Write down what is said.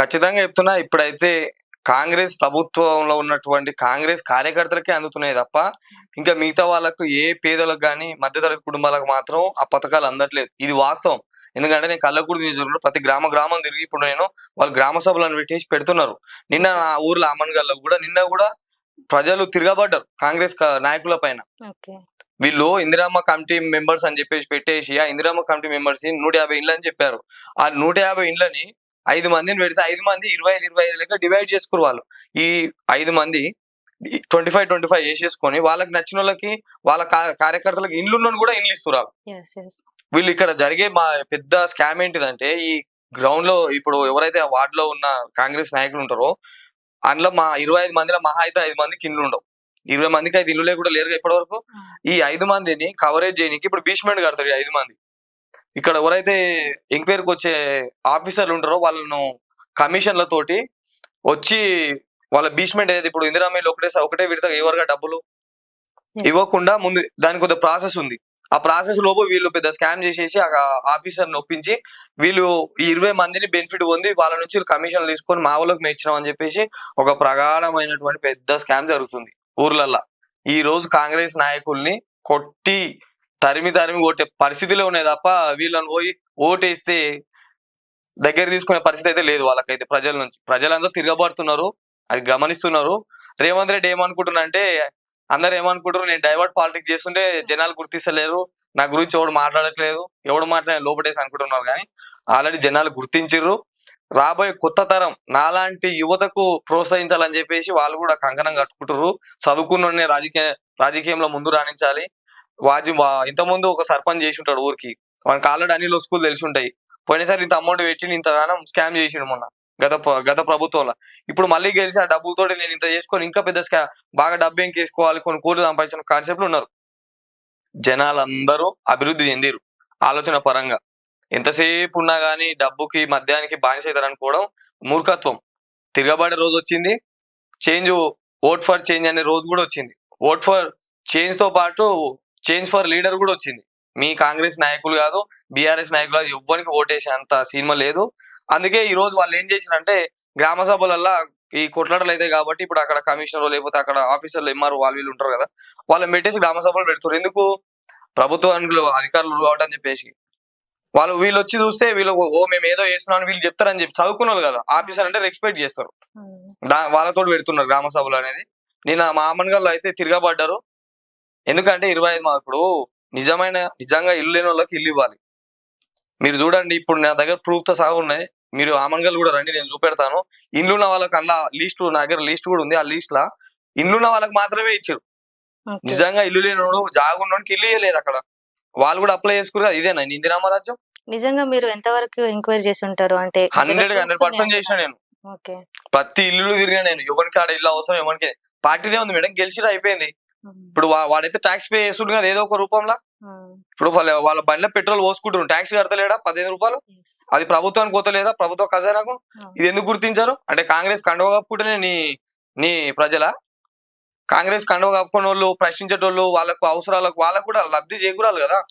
ఖచ్చితంగా చెప్తున్నా ఇప్పుడైతే కాంగ్రెస్ ప్రభుత్వంలో ఉన్నటువంటి కాంగ్రెస్ కార్యకర్తలకే అందుతున్నాయి తప్ప ఇంకా మిగతా వాళ్ళకు ఏ పేదలకు కానీ మధ్యతరగతి కుటుంబాలకు మాత్రం ఆ పథకాలు అందట్లేదు. ఇది వాస్తవం. ఎందుకంటే నేను కళ్ళకూడు నియోజకవర్గంలో ప్రతి గ్రామ గ్రామం తిరిగి ఇప్పుడు నేను వాళ్ళు గ్రామ సభలను పెట్టేసి పెడుతున్నారు. నిన్న నా ఊర్లో అమ్మన్గల్లో కూడా నిన్న కూడా ప్రజలు తిరగబడ్డారు కాంగ్రెస్ నాయకుల పైన. వీళ్ళు ఇందిరామ్మ కమిటీ మెంబర్స్ అని చెప్పేసి పెట్టేసి ఆ ఇందిరామ్మ కమిటీ మెంబర్స్ నూట యాభై ఇండ్లు అని చెప్పారు. ఆ నూట యాభై ఇండ్లని ఐదు మందిని పెడితే ఐదు మంది ఇరవై ఐదు ఇరవై ఐదు లెక్క డివైడ్ చేసుకురు వాళ్ళు. ఈ ఐదు మంది ట్వంటీ ఫైవ్ ట్వంటీ ఫైవ్ వేసేసుకొని వాళ్ళకి నచ్చిన వాళ్ళకి వాళ్ళ కార్యకర్తలకు ఇండ్లు ఉన్నోని కూడా ఇండ్లు ఇస్తున్నారు వీళ్ళు. ఇక్కడ జరిగే మా పెద్ద స్కామ్ ఏంటిదంటే ఈ గ్రౌండ్లో ఇప్పుడు ఎవరైతే వార్డ్లో ఉన్న కాంగ్రెస్ నాయకులు ఉంటారో అందులో మా ఇరవై ఐదు మందిలో మహా అయితే ఐదు మందికి ఇండ్లు ఉండవు. ఇరవై మందికి ఐదు ఇల్లు కూడా లేరు ఇప్పటి వరకు ఈ ఐదు మందిని కవరేజ్ చేయడానికి ఇప్పుడు బీచ్మెంట్ కడతారు ఈ ఐదు మంది. ఇక్కడ ఎవరైతే ఎంక్వైరీకి వచ్చే ఆఫీసర్లు ఉంటారో వాళ్ళను కమిషన్ల తోటి వచ్చి వాళ్ళ బీచ్మెంట్ ఏదైతే ఇప్పుడు ఇందిరామేలు ఒకటే ఒకటే విడత ఎవరుగా డబ్బులు? ఇవ్వకుండా ముందు దానికి కొద్దిగా ప్రాసెస్ ఉంది. ఆ ప్రాసెస్ లోపు వీళ్ళు పెద్ద స్కామ్ చేసేసి ఆ ఆఫీసర్ ఒప్పించి వీళ్ళు ఈ ఇరవై మందిని బెనిఫిట్ పొంది వాళ్ళ నుంచి కమిషన్ తీసుకొని మా వాళ్ళకి మెచ్చినాం అని చెప్పేసి ఒక ప్రగాఢమైనటువంటి పెద్ద స్కామ్ జరుగుతుంది ఊర్లల్లో. ఈ రోజు కాంగ్రెస్ నాయకుల్ని కొట్టి తరిమి తరిమి కొట్టే పరిస్థితిలో ఉన్నాయి తప్ప వీళ్ళని పోయి ఓటేస్తే దగ్గర తీసుకునే పరిస్థితి అయితే లేదు వాళ్ళకైతే ప్రజల నుంచి. ప్రజలందరూ తిరగబడుతున్నారు అది గమనిస్తున్నారు. రేవంత్ రెడ్డి ఏమనుకుంటున్నా అంటే అందరు ఏమనుకుంటారు నేను డైవర్ట్ పాలిటిక్స్ చేస్తుంటే జనాలు గుర్తిస్తలేరు నా గురించి ఎవడు మాట్లాడట్లేదు ఎవడు మాట్లాడే లోపటేసి అనుకుంటున్నారు కానీ ఆల్రెడీ జనాలు గుర్తించారు రాబోయే కొత్త తరం నాలాంటి యువతకు ప్రోత్సహించాలని చెప్పేసి వాళ్ళు కూడా కంకణం కట్టుకుంటారు చదువుకున్న రాజకీయ రాజకీయంలో ముందు రాణించాలి. వాజి వా- ఇంతకుముందు ఒక సర్పంచ్ చేసి ఉంటాడు ఊరికి. వానికి ఆల్రెడీ అన్నిలో స్కూల్ తెలిసి ఉంటాయి. పోయినసారి ఇంత అమౌంట్ పెట్టి ఇంతగానం స్కామ్ చేసిండు మొన్న. గత గత ప్రభుత్వంలో. ఇప్పుడు మళ్ళీ గెలిచి ఆ డబ్బులతో నేను ఇంత చేసుకొని ఇంకా పెద్ద స్కా బాగా డబ్బు వేసుకోవాలి కొన్ని కోట్లు సంపాదించిన కాన్సెప్ట్లు ఉన్నారు. జనాలందరూ అభివృద్ధి చెందిరు ఆలోచన పరంగా. ఎంతసేపు ఉన్నా కానీ డబ్బుకి మద్యానికి బానిస అవుతారు అనుకోవడం మూర్ఖత్వం. తిరగబడే రోజు వచ్చింది చేంజ్ ఓట్ ఫర్ చేంజ్ అనే రోజు కూడా వచ్చింది. ఓట్ ఫర్ చేంజ్తో పాటు చేంజ్ ఫర్ లీడర్ కూడా వచ్చింది. మీ కాంగ్రెస్ నాయకులు కాదు బీఆర్ఎస్ నాయకులు కాదు ఎవ్వరికి ఓటేసే అంత సినిమా లేదు. అందుకే ఈ రోజు వాళ్ళు ఏం చేసిరంటే గ్రామ సభలల్లో ఈ కొట్లాటలు అయితే కాబట్టి ఇప్పుడు అక్కడ కమిషనర్ లేకపోతే అక్కడ ఆఫీసర్లు ఎంఆర్ వాళ్ళు వీళ్ళు ఉంటారు కదా వాళ్ళని పెట్టేసి గ్రామ సభలు పెడుతారు ఎందుకు? ప్రభుత్వానికి అధికారులు కావటని చెప్పేసి. వాళ్ళు వీళ్ళు వచ్చి చూస్తే వీళ్ళు ఓ మేము ఏదో చేస్తున్నాం వీళ్ళు చెప్తారని చెప్పి చదువుకున్నారు కదా ఆఫీసర్ అంటే రెస్పెక్ట్ చేస్తారు. వాళ్ళతో పెడుతున్నారు గ్రామ సభలు అనేది. నేను మా అమ్మన్గాళ్ళు అయితే తిరగబడ్డారు. ఎందుకంటే ఇరవై ఐదు ఇప్పుడు నిజమైన నిజంగా ఇల్లు లేని వాళ్ళకి ఇల్లు ఇవ్వాలి. మీరు చూడండి ఇప్పుడు నా దగ్గర ప్రూఫ్తో సహా ఉన్నాయి. మీరు ఆమన్గల్ కూడా రండి నేను చూపెడతాను. ఇండ్లు ఉన్న వాళ్ళకి అలా లీస్ట్ నా దగ్గర లీస్ట్ కూడా ఉంది. ఆ లీస్ట్ లా ఇండ్లు ఉన్న వాళ్ళకి మాత్రమే ఇచ్చారు. నిజంగా ఇల్లు లేనోడు జాగున్నోడికి ఇల్లు ఇవ్వలేదు అక్కడ. వాళ్ళు కూడా అప్లై చేసుకురు కదా ఇదేనా ఇందిరామ రాజ్యం? నిజంగా మీరు ఎంతవరకు ఎంక్వైరీ చేసి ఉంటారు? అంటే హండ్రెడ్ హండ్రెడ్ పర్సెంట్ చేసిన నేను. ప్రతి ఇల్లు తిరిగినా నేను. ఎవరికి ఆడ ఇల్లు అవసరం ఎవరికి పార్టీదే ఉంది మేడం గెలిచి అయిపోయింది. ఇప్పుడు వా- వాడైతే ట్యాక్స్ పే చేస్తుండు కదా ఏదో ఒక రూపంలో. ఇప్పుడు వాళ్ళ వాళ్ళ బండిలో పెట్రోల్ పోసుకుంటారు ట్యాక్స్ కడతలేడా? పదిహేను రూపాయలు? అది ప్రభుత్వానికి పోతలేదా? ప్రభుత్వ ఖజానాకు? ఇది ఎందుకు గుర్తించారు? అంటే కాంగ్రెస్ కండువ కప్పుకుంటేనే నీ నీ ప్రజల? కాంగ్రెస్ కండువ కప్పుకున్న వాళ్ళు ప్రశ్నించేటోళ్ళు వాళ్ళకు అవసరాలకు వాళ్ళకు కూడా లబ్ధి చేకూరాలి కదా?